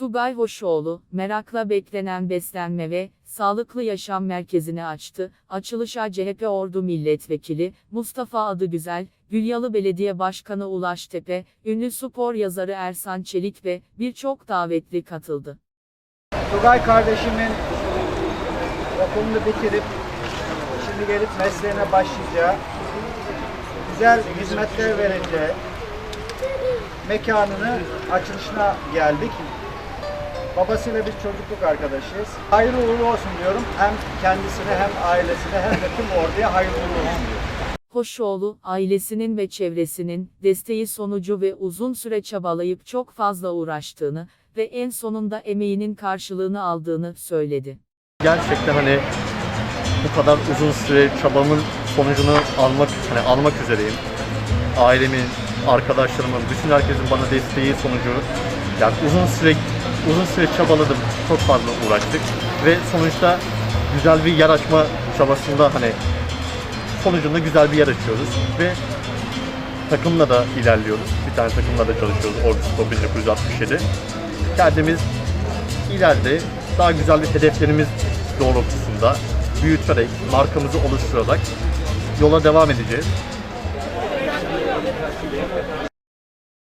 Tugay Hoşoğlu, merakla beklenen beslenme ve sağlıklı yaşam merkezini açtı. Açılışa CHP Ordu Milletvekili Mustafa Adıgüzel, Gülyalı Belediye Başkanı Ulaş Tepe, ünlü spor yazarı Ersan Çelik ve birçok davetli katıldı. Tugay kardeşimin okulunu bitirip şimdi gelip mesleğine başlayacağı, güzel hizmetler vereceği mekanını açılışına geldik. Babasıyla biz çocukluk arkadaşıyız. Hayırlı uğurlu olsun diyorum. Hem kendisine hem ailesine hem de tüm orduya hayırlı uğurlu olsun diyorum. Hoşoğlu, ailesinin ve çevresinin desteği sonucu ve uzun süre çabalayıp çok fazla uğraştığını ve en sonunda emeğinin karşılığını aldığını söyledi. gerçekten hani bu kadar uzun süre çabamın sonucunu almak hani almak üzereyim. Ailemin, arkadaşlarımın, bütün herkesin bana desteği sonucu yani uzun süre uzun süre çabaladım. Çok fazla uğraştık ve sonuçta güzel bir yer açma çabasında hani sonucunda güzel bir yer açıyoruz ve takımla da ilerliyoruz. Bir tane takımla da çalışıyoruz. Ordu Spor 1967. Kendimiz ileride daha güzel bir hedeflerimiz doğrultusunda büyüterek, markamızı oluşturarak yola devam edeceğiz.